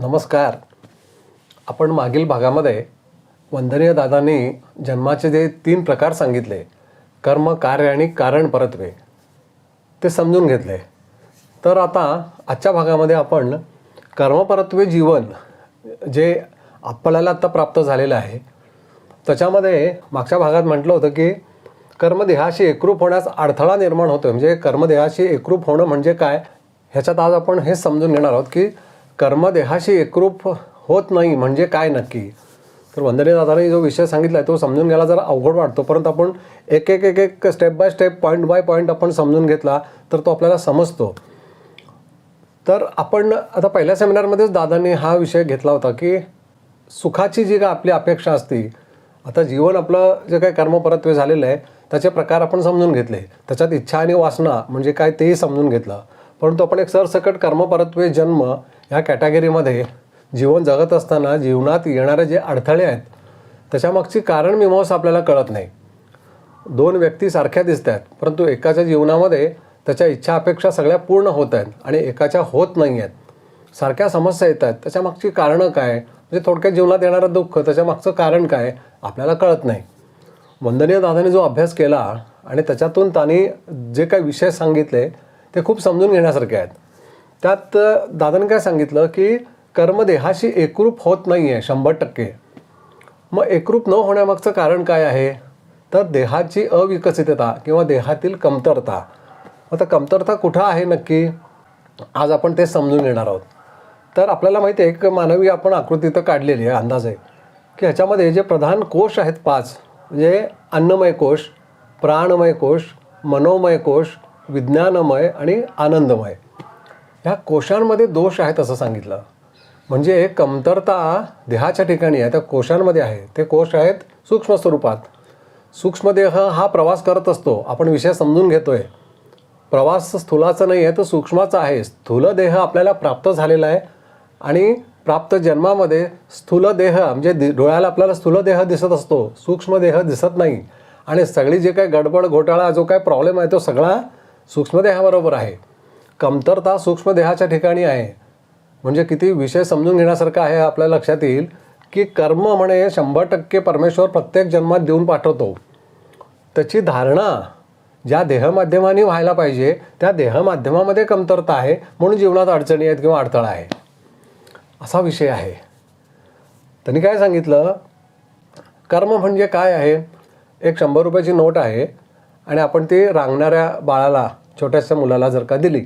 नमस्कार. आपण मागील भागामध्ये वंदनीय दादांनी जन्माचे जे तीन प्रकार सांगितले कर्म कार्य आणि कारण परत्वे ते समजून घेतले. तर आता आजच्या भागामध्ये आपण कर्मपरत्वे जीवन जे आपल्याला आत्ता प्राप्त झालेलं आहे त्याच्यामध्ये मागच्या भागात म्हटलं होतं की कर्मदेहाशी एकरूप होण्यास अडथळा निर्माण होतो म्हणजे कर्मदेहाशी एकरूप होणं म्हणजे काय? ह्याच्यात आज आपण हे समजून घेणार आहोत की कर्मदेहाशी एकरूप होत नाही म्हणजे काय नक्की? तर वंदनीय दादाने जो विषय सांगितला आहे तो समजून घ्यायला जरा अवघड वाटतो. परंतु आपण एक एक एक एक step by step point by point आपण समजून घेतला तर तो आपल्याला समजतो. तर आपण आता पहिल्या सेमिनारमध्येच दादांनी हा विषय घेतला होता की सुखाची जी काय आपली अपेक्षा असती आता जीवन आपलं जे काही कर्मपरत्वे झालेलं आहे त्याचे प्रकार आपण समजून घेतले. त्याच्यात इच्छा आणि वासना म्हणजे काय तेही समजून घेतलं. परंतु आपण एक सरसकट कर्मपरत्वे जन्म या कॅटेगरीमध्ये जीवन जगत असताना जीवनात येणारे जे अडथळे आहेत त्याच्यामागची कारण मीमांसा आपल्याला कळत नाही. दोन व्यक्ती सारख्या दिसत आहेत परंतु एकाच्या जीवनामध्ये त्याच्या इच्छा अपेक्षा सगळ्या पूर्ण होत आहेत आणि एकाच्या होत नाही आहेत. सारख्या समस्या येत आहेत त्याच्यामागची कारणं काय? म्हणजे थोडक्यात जीवनात येणारं दुःख त्याच्यामागचं कारण काय? आपल्याला कळत नाही. वंदनीय दादाने जो अभ्यास केला आणि त्याच्यातून त्यांनी जे काही विषय सांगितले ते खूप समजून घेण्यासारखे आहेत. त्यात दादाने काय सांगितलं की कर्मदेहाशी एकरूप होत नाही आहे शंभर टक्के. मग एकरूप न होण्यामागचं कारण काय आहे? तर देहाची अविकसितता किंवा देहातील कमतरता. आता कमतरता कुठं आहे नक्की? आज आपण ते समजून घेणार आहोत. तर आपल्याला माहिती आहे एक मानवी आपण आकृती तर काढलेली आहे अंदाज. आहे की ह्याच्यामध्ये जे प्रधान कोश आहेत पाच म्हणजे अन्नमय कोश प्राणमय कोश मनोमय कोश विज्ञानमय आणि आनंदमय. ह्या कोशांमध्ये दोष आहेत असं सांगितलं. म्हणजे कमतरता देहाच्या ठिकाणी आहे त्या कोशांमध्ये आहे. ते कोश आहेत सूक्ष्म स्वरूपात. सूक्ष्मदेह हा प्रवास करत असतो. आपण विषय समजून घेतोय. प्रवास स्थूलाचा नाही आहे तर सूक्ष्माचा आहे. स्थूल देह आपल्याला प्राप्त झालेला आहे आणि प्राप्त जन्मामध्ये स्थूल देह म्हणजे दि- डोळ्याला आपल्याला स्थूल देह दिसत असतो. सूक्ष्मदेह दिसत नाही. आणि सगळी जे काही गडबड घोटाळा जो काही प्रॉब्लेम आहे तो सगळा सूक्ष्मदेहाबरोबर आहे. कमतरता सूक्ष्मदेहाच्या ठिकाणी आहे. म्हणजे किती विषय समजून घेण्यासारखा आहे आपल्या लक्षात येईल की कर्म म्हणे शंभर टक्के परमेश्वर प्रत्येक जन्मात देऊन पाठवतो. त्याची धारणा ज्या देहमाध्यमाने व्हायला पाहिजे त्या देहमाध्यमामध्ये कमतरता आहे म्हणून जीवनात अडचणी आहेत किंवा अडथळा आहे. असा विषय आहे. त्यांनी काय सांगितलं? कर्म म्हणजे काय आहे? एक शंभर रुपयाची नोट आहे आणि आपण ती रांगणाऱ्या बाळाला छोट्याशा मुलाला जर का दिली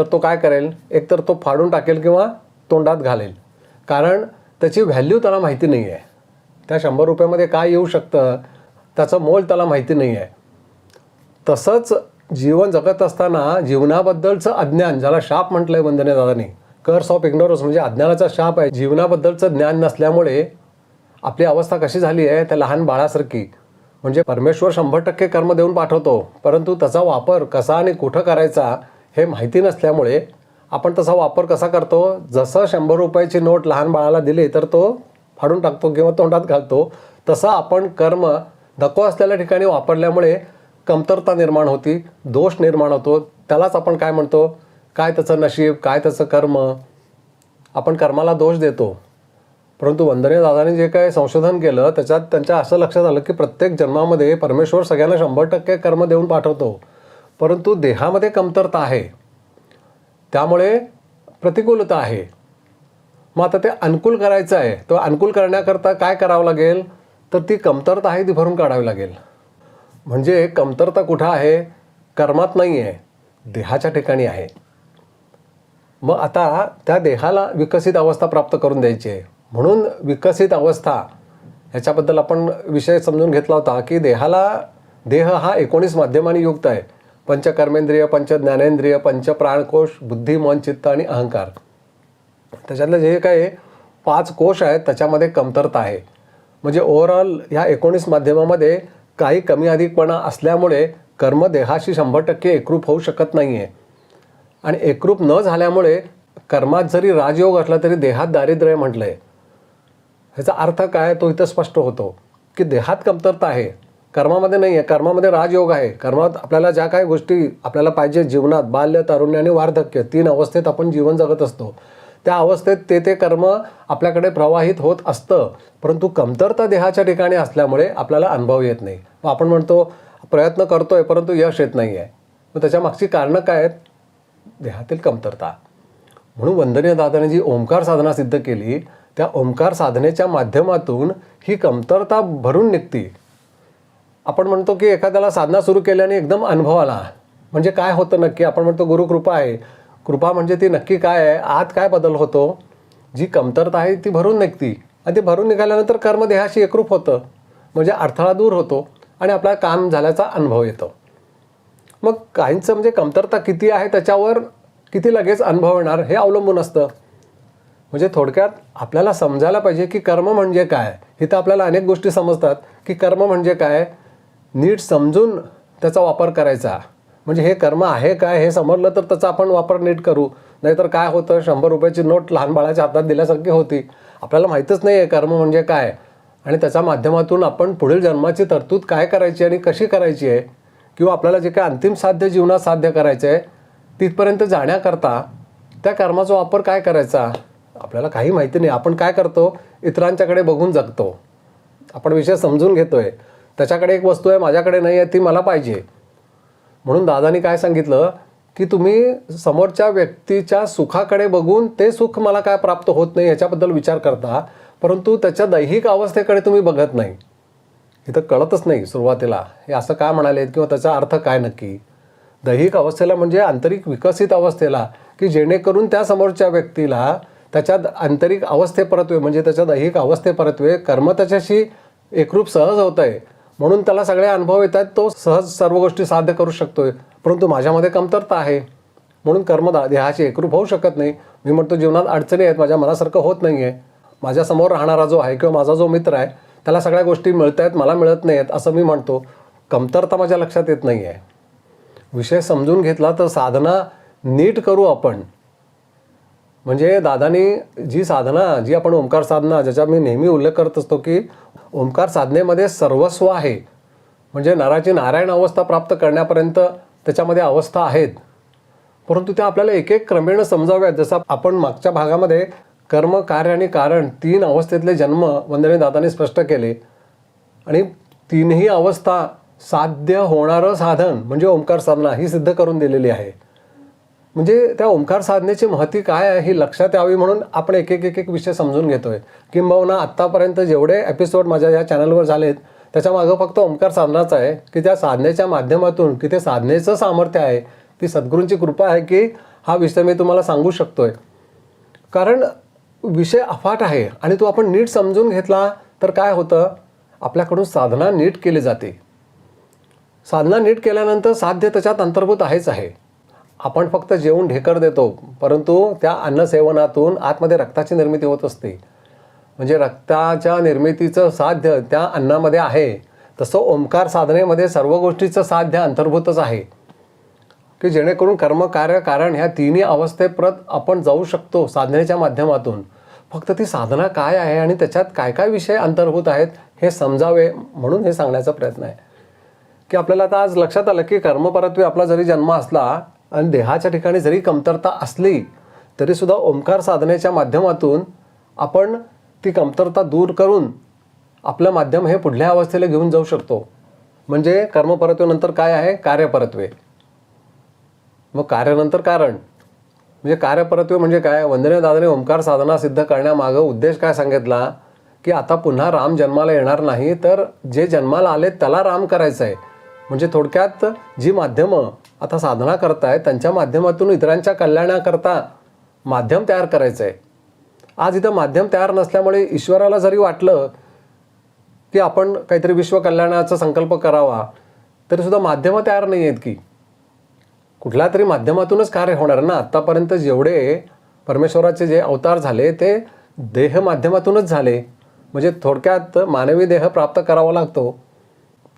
तर तो काय करेल? एकतर तो फाडून टाकेल किंवा तोंडात घालेल. कारण त्याची व्हॅल्यू त्याला माहिती नाही आहे त्या शंभर रुपयामध्ये काय येऊ शकतं? त्याचं मोल त्याला माहिती नाही आहे तसंच जीवन जगत असताना जीवनाबद्दलचं अज्ञान ज्याला शाप म्हटलं आहे वंदने दादानी कर्स ऑफ इग्नोरन्स म्हणजे अज्ञानाचा शाप आहे. जीवनाबद्दलचं ज्ञान नसल्यामुळे आपली अवस्था कशी झाली आहे? त्या लहान बाळासारखी. म्हणजे परमेश्वर शंभर टक्के कर्म देऊन पाठवतो. परंतु त्याचा वापर कसा आणि कुठं करायचा? हे माहिती नसल्यामुळे आपण तसा वापर कसा करतो? जसं शंभर रुपयाची नोट लहान बाळाला दिली तर तो फाडून टाकतो किंवा तोंडात घालतो. तसं आपण कर्म नको असलेल्या ठिकाणी वापरल्यामुळे कमतरता निर्माण होती दोष निर्माण होतो. त्यालाच आपण काय म्हणतो? काय त्याचं नशीब काय त्याचं कर्म? आपण कर्माला दोष देतो. परंतु वंदनीय दादाने जे काही संशोधन केलं त्याच्यात त्यांच्या असं लक्षात आलं की प्रत्येक जन्मामध्ये परमेश्वर सगळ्यांना शंभर टक्के कर्म देऊन पाठवतो. परंतु देहामध्ये कमतरता आहे. त्यामुळे प्रतिकूलता आहे. मग आता ते अनुकूल करायचं आहे. तो अनुकूल करण्याकरता काय करावं लागेल? तर ती कमतरता आहे ती भरून काढावी लागेल. म्हणजे कमतरता कुठं आहे? कर्मात नाही आहे देहाच्या ठिकाणी आहे. मग आता त्या देहाला विकसित अवस्था प्राप्त करून द्यायची आहे. म्हणून विकसित अवस्था ह्याच्याबद्दल आपण विषय समजून घेतला होता की देहाला देह हा एकोणीस माध्यमाने युक्त आहे. पंचकर्मेंद्रिय पंचज्ञानेंद्रिय पंचप्राणकोश बुद्धी मन चित्त आणि अहंकार. त्याच्यातले जे काही पाच कोश आहेत त्याच्यामध्ये कमतरता आहे. म्हणजे ओव्हरऑल ह्या एकोणीस माध्यमामध्ये काही कमी अधिकपणा असल्यामुळे कर्म देहाशी शंभर टक्के एकरूप होऊ शकत नाही आहे आणि एकरूप न झाल्यामुळे कर्मात जरी राजयोग असला तरी देहात दारिद्र्य म्हटलं आहे ह्याचा अर्थ काय तो इथं स्पष्ट होतो की देहात कमतरता आहे. कर्मामध्ये नाही आहे. कर्मामध्ये राजयोग आहे. कर्मात आपल्याला ज्या काही गोष्टी आपल्याला पाहिजे जीवनात बाल्य तारुण्य आणि वार्धक्य तीन अवस्थेत आपण जीवन जगत असतो. त्या अवस्थेत ते ते कर्म आपल्याकडे प्रवाहित होत असतं. परंतु कमतरता देहाच्या ठिकाणी असल्यामुळे आपल्याला अनुभव येत नाही. मग आपण म्हणतो प्रयत्न करतो आहे परंतु यश येत नाही आहे मग त्याच्या मागची कारणं काय आहेत? देहातील कमतरता. म्हणून वंदनीय दादाने जी ओंकार साधना सिद्ध केली त्या ओंकार साधनेच्या माध्यमातून ही कमतरता भरून निघते. आपण म्हणतो की एखाद्याला साधना सुरू केल्याने एकदम अनुभव आला. म्हणजे काय होतं नक्की? आपण म्हणतो गुरुकृपा आहे. कृपा म्हणजे ती नक्की काय आहे? आत काय बदल होतो? जी कमतरता आहे ती भरून निघती. आणि ती भरून निघाल्यानंतर कर्म देहाशी एकरूप होतं. म्हणजे अडथळा दूर होतो आणि आपला काम झाल्याचा अनुभव येतो. मग काहींचं म्हणजे कमतरता किती आहे त्याच्यावर किती लगेच अनुभव येणार हे अवलंबून असतं. म्हणजे थोडक्यात आपल्याला समजायला पाहिजे की कर्म म्हणजे काय? इथं आपल्याला अनेक गोष्टी समजतात की कर्म म्हणजे काय? नीट समजून त्याचा वापर करायचा. म्हणजे हे कर्म आहे काय हे समजलं तर त्याचा आपण वापर नीट करू. नाहीतर काय होतं? शंभर रुपयाची नोट लहान बाळाच्या हातात दिल्यासारखी होती. आपल्याला माहीतच नाही आहे कर्म म्हणजे काय. आणि त्याच्या माध्यमातून आपण पुढील जन्माची तरतूद काय करायची आणि कशी करायची आहे? किंवा आपल्याला जे काय अंतिम साध्य जीवनात साध्य करायचं आहे तिथपर्यंत जाण्याकरता त्या कर्माचा वापर काय करायचा? आपल्याला काही माहिती नाही. आपण काय करतो? इतरांच्याकडे बघून जगतो. आपण विषय समजून घेतो आहे त्याच्याकडे एक वस्तू आहे माझ्याकडे नाही आहे ती मला पाहिजे. म्हणून दादानी काय सांगितलं की तुम्ही समोरच्या व्यक्तीच्या सुखाकडे बघून ते सुख मला काय प्राप्त होत नाही याच्याबद्दल विचार करता परंतु त्याच्या दैहिक अवस्थेकडे तुम्ही बघत नाही. इथं कळतच नाही सुरुवातीला. हे असं काय म्हणाले किंवा त्याचा अर्थ काय नक्की? दैहिक अवस्थेला म्हणजे आंतरिक विकसित अवस्थेला की जेणेकरून त्या समोरच्या व्यक्तीला त्याच्या आंतरिक अवस्थेपरत्वे म्हणजे त्याच्या दैहिक अवस्थेपरत्वे कर्म त्याच्याशी एकरूप सहज होत आहे म्हणून त्याला सगळे अनुभव येत आहेत. तो सहज सर्व गोष्टी साध्य करू शकतोय. परंतु माझ्यामध्ये कमतरता आहे. म्हणून कर्मदा देहाशी एकरूप होऊ शकत नाही. मी म्हणतो जीवनात अडचणी आहेत माझ्या मनासारखं होत नाही आहे माझ्यासमोर राहणारा जो आहे किंवा माझा जो मित्र आहे त्याला सगळ्या गोष्टी मिळत आहेत मला मिळत नाही आहेत असं मी म्हणतो. कमतरता माझ्या लक्षात येत नाही आहे विषय समजून घेतला तर साधना नीट करू आपण. म्हणजे दादानी जी साधना जी आपण ओंकार साधना ज्याचा मी नेहमी उल्लेख करत असतो की ओंकार साधनेमध्ये सर्वस्व आहे. म्हणजे नराची नारायण अवस्था प्राप्त करण्यापर्यंत त्याच्यामध्ये अवस्था आहेत. परंतु त्या आपल्याला एक एक क्रमेण समजाव्यात. जसं आपण मागच्या भागामध्ये कर्म कार्य आणि कारण तीन अवस्थेतले जन्म वंदने दादाने स्पष्ट केले. आणि तीनही अवस्था साध्य होणारं साधन म्हणजे ओंकार साधना ही सिद्ध करून दिलेली आहे. म्हणजे त्या ओंकार साधनेची महती काय आहे ही लक्षात यावी म्हणून आपण एक एक एक एक विषय समजून घेतोय. किंबहुना आत्तापर्यंत जेवढे एपिसोड माझ्या या चॅनलवर झालेत त्याच्या मागं फक्त ओंकार साधनाच आहे की त्या साधनेच्या माध्यमातून की ते साधनेचं सामर्थ्य आहे ती सद्गुरूंची कृपा आहे की हा विषय मी तुम्हाला सांगू शकतोय. कारण विषय अफाट आहे आणि तो आपण नीट समजून घेतला तर काय होतं? आपल्याकडून साधना नीट केली जाते. साधना नीट केल्यानंतर साध्य त्याच्यात अंतर्भूत आहेच आहे. आपण फक्त जेवून ढेकर देतो परंतु त्या अन्नसेवनातून आतमध्ये रक्ताची निर्मिती होत असते. म्हणजे रक्ताच्या निर्मितीचं साध्य त्या अन्नामध्ये आहे तसं ओंकार साधनेमध्ये सर्व गोष्टीचं साध्य अंतर्भूतच आहे. की जेणेकरून कर्म कार्य कारण ह्या तिन्ही अवस्थेप्रत आपण जाऊ शकतो साधनेच्या माध्यमातून. फक्त ती साधना काय आहे आणि त्याच्यात काय काय विषय अंतर्भूत आहेत हे समजावे म्हणून हे सांगण्याचा प्रयत्न आहे. की आपल्याला आता आज लक्षात आलं की कर्मपरत्वे आपला जरी जन्म असला आणि देहाच्या ठिकाणी जरी कमतरता असली तरीसुद्धा ओंकार साधनेच्या माध्यमातून आपण ती कमतरता दूर करून आपलं माध्यम हे पुढल्या अवस्थेला घेऊन जाऊ शकतो. म्हणजे कर्मपरत्वेनंतर काय आहे? कार्यपरत्वे. मग कार्यानंतर कारण. म्हणजे कार्यपरत्वे म्हणजे काय? वंदने दादाने ओंकार साधना सिद्ध करण्यामागं उद्देश काय सांगितला? की आता पुन्हा राम जन्माला येणार नाही तर जे जन्माला आले त्याला राम करायचं आहे म्हणजे थोडक्यात जी माध्यमं आता साधना करताय त्यांच्या माध्यमातून इतरांच्या कल्याणाकरता माध्यम तयार करायचं आहे आज इथं माध्यम तयार नसल्यामुळे ईश्वराला जरी वाटलं की आपण काहीतरी विश्व कल्याणाचा संकल्प करावा तरीसुद्धा माध्यमं तयार नाही आहेत की. कुठल्या तरी माध्यमातूनच कार्य होणार ना? आत्तापर्यंत जेवढे परमेश्वराचे जे अवतार झाले ते देह माध्यमातूनच झाले. म्हणजे थोडक्यात मानवी देह प्राप्त करावा लागतो.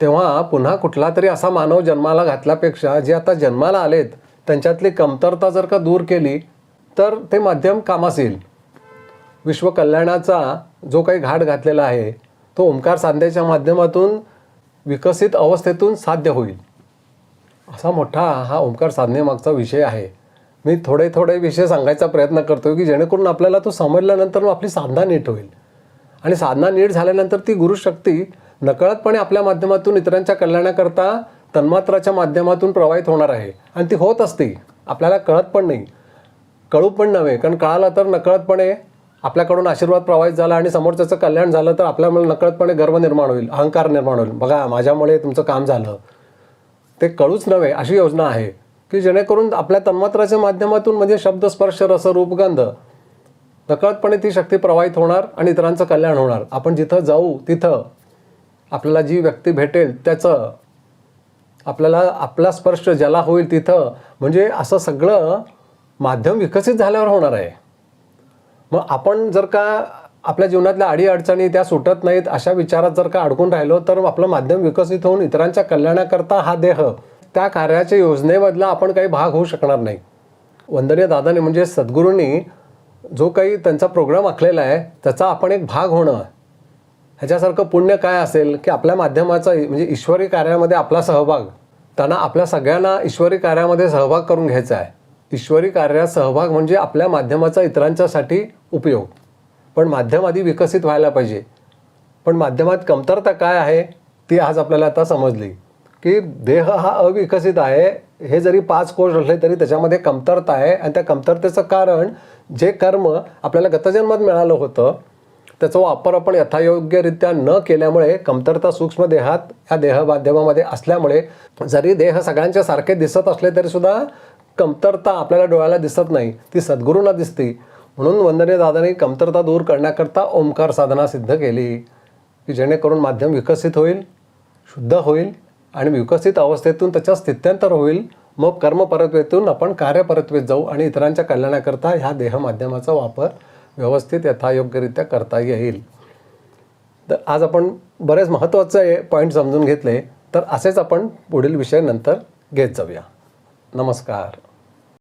तेव्हा पुन्हा कुठला तरी असा मानव जन्माला घातल्यापेक्षा जे आता जन्माला आलेत त्यांच्यातली कमतरता जर का दूर केली तर ते माध्यम कामास येईल विश्वकल्याणाचा जो काही घाट घातलेला आहे तो ओंकार साधनेच्या माध्यमातून विकसित अवस्थेतून साध्य होईल. असा मोठा हा ओंकार साधनेमागचा विषय आहे. मी थोडे थोडे विषय सांगायचा प्रयत्न करतो की जेणेकरून आपल्याला तो समजल्यानंतर मग आपली साधना नीट होईल. आणि साधना नीट झाल्यानंतर ती गुरुशक्ती नकळतपणे आपल्या माध्यमातून इतरांच्या कल्याणाकरता तन्मात्राच्या माध्यमातून प्रवाहित होणार आहे. आणि ती होत असते. आपल्याला कळत पण नाही. कळू पण नव्हे. कारण कळालं तर नकळतपणे आपल्याकडून आशीर्वाद प्रवाहित झाला आणि समोरच्याचं कल्याण झालं तर आपल्यामुळे नकळतपणे गर्व निर्माण होईल. अहंकार निर्माण होईल. बघा माझ्यामुळे तुमचं काम झालं. ते कळूच नव्हे. अशी योजना आहे की जेणेकरून आपल्या तन्मात्राच्या माध्यमातून म्हणजे शब्द स्पर्श रस रूपगंध नकळतपणे ती शक्ती प्रवाहित होणार आणि इतरांचं कल्याण होणार. आपण जिथं जाऊ तिथं आपल्याला जी व्यक्ती भेटेल त्याचं आपल्याला आपला स्पर्श ज्याला होईल तिथं म्हणजे असं सगळं माध्यम विकसित झाल्यावर होणार आहे. मग आपण जर का आपल्या जीवनातल्या अडीअडचणी त्या सुटत नाहीत अशा विचारात जर का अडकून राहिलो तर आपलं माध्यम विकसित होऊन इतरांच्या कल्याणाकरता हा देह त्या कार्याच्या योजनेमधला आपण काही भाग होऊ शकणार नाही. वंदनीय दादाने म्हणजे सद्गुरूंनी जो काही त्यांचा प्रोग्राम आखलेला आहे त्याचा आपण एक भाग होणं ह्याच्यासारखं पुण्य काय असेल की आपल्या माध्यमाचा म्हणजे ईश्वरी कार्यामध्ये आपला सहभाग त्यांना आपल्या सगळ्यांना ईश्वरी कार्यामध्ये सहभाग करून घ्यायचा आहे. ईश्वरी कार्यात सहभाग म्हणजे आपल्या माध्यमाचा इतरांच्यासाठी उपयोग. पण माध्यम आधी विकसित व्हायला पाहिजे. पण माध्यमात कमतरता काय आहे ती आज आपल्याला आता समजली. की देह हा अविकसित आहे हे जरी पाच कोश असले तरी त्याच्यामध्ये कमतरता आहे. आणि त्या कमतरतेचं कारण जे कर्म आपल्याला गतजन्मात मिळालं होतं त्याचा वापर आपण यथायोग्यरित्या न केल्यामुळे कमतरता सूक्ष्म देहात ह्या देह माध्यमामध्ये असल्यामुळे जरी देह सगळ्यांच्या सारखे दिसत असले तरी सुद्धा कमतरता आपल्याला डोळ्याला दिसत नाही. ती सद्गुरूंना दिसते. म्हणून वंदनीय दादाने कमतरता दूर करण्याकरता ओंकार साधना सिद्ध केली की जेणेकरून माध्यम विकसित होईल शुद्ध होईल आणि विकसित अवस्थेतून त्याच्या स्थित्यंतर होईल. मग कर्मपरत्वेतून आपण कार्यपरत्वेत जाऊ आणि इतरांच्या कल्याणाकरता ह्या देह माध्यमाचा वापर व्यवस्थित यथायोग्यरित्या करता येईल. तर आज आपण बरेच महत्त्वाचे पॉईंट समजून घेतले तर असेच आपण पुढील विषय नंतर घेत जाऊया. नमस्कार.